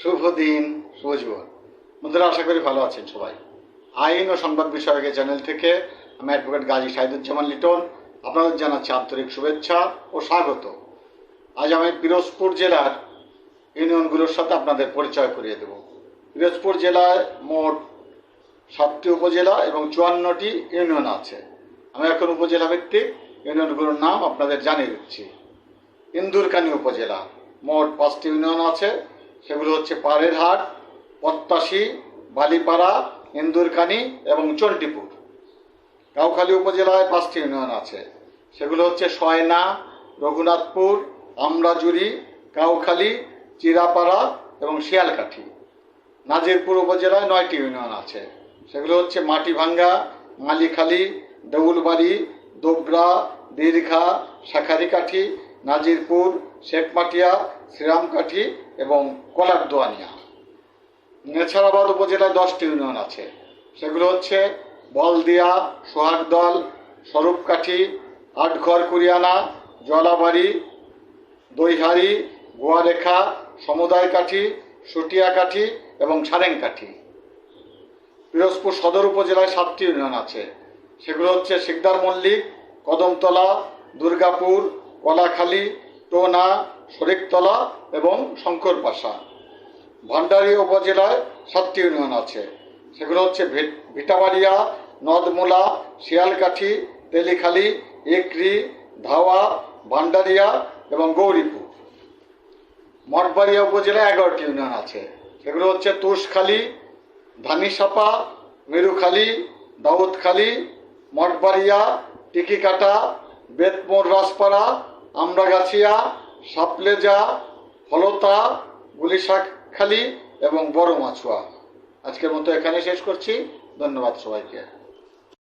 শুভ দিন, শুভ জীবন। বন্ধুরা, আশা করি ভালো আছেন সবাই। আইন ও সংবাদ বিষয়ক এই চ্যানেল থেকে আমি অ্যাডভোকেট গাজী সাইদুজ্জামান লিটন। আপনাদের জানাচ্ছি আন্তরিক শুভেচ্ছা ও স্বাগত। আজ আমি পিরোজপুর জেলার ইউনিয়নগুলোর সাথে আপনাদের পরিচয় করিয়ে দেব। পিরোজপুর জেলায় মোট সাতটি উপজেলা এবং চুয়ান্নটি ইউনিয়ন আছে। আমি এখন উপজেলা ভিত্তিক। ইউনিয়নগুলোর নাম আপনাদের জানিয়ে দিচ্ছি। ইন্দুরকানি উপজেলা, মোট পাঁচটি ইউনিয়ন আছে। সেগুলো হচ্ছে পাড়েরহাট পত্তাশি বালিপাড়া, ইন্দুরকানি এবং চণ্ডীপুর। কাউখালী উপজেলায় পাঁচটি ইউনিয়ন আছে। সেগুলো হচ্ছে সয়না, রঘুনাথপুর আমরাজুরি কাউখালী, চিরাপাড়া এবং শিয়ালকাঠি। নাজিরপুর উপজেলায় নয়টি ইউনিয়ন আছে। সেগুলো হচ্ছে মাটিভাঙ্গা, মালিখালী, দেউলবাড়ি, দোবরা দীর্ঘা শাখারিকাঠি নাজিরপুর, শেখমাটিয়া, শ্রীরামকাঠি এবং কলারদোয়ানিয়া। নেছারাবাদ উপজেলায় দশটি ইউনিয়ন আছে। সেগুলো হচ্ছে বলদিয়া, সোহাগদল, স্বরূপকাঠি, আটঘর কুরিয়ানা, জলাবাড়ি, দইহারি, গোয়ারেখা সমুদায় কাঠি সটিয়াকাঠি এবং সারেংকাঠি। পিরোজপুর সদর উপজেলায় সাতটি ইউনিয়ন আছে। সেগুলো হচ্ছে শিকদার মল্লিক, কদমতলা, দুর্গাপুর কলাখালী, টোনা, শরিকতলা এবং শঙ্করপাশা। ভান্ডারী উপজেলায় সাতটি ইউনিয়ন আছে। সেগুলো হচ্ছে ভিট- ভিটাবাড়িয়া, নদমুলা, শিয়ালকাঠি, তেলিখালি, একরি, ধাওয়া, ভান্ডারিয়া এবং গৌরীপুর। মঠবাড়িয়া উপজেলায় এগারোটি ইউনিয়ন আছে। সেগুলো হচ্ছে তুষখালী, ধানিসাপা, মেরুখালী, দাউদখালী, মঠবাড়িয়া, টিকিকাটা বেতমোর রাজপাড়া আমরাগাছিয়া সাপলেজা হলতা গুলিশাখালী এবং বড় মাছুয়া। আজকের মতো এখানে শেষ করছি। ধন্যবাদ সবাইকে।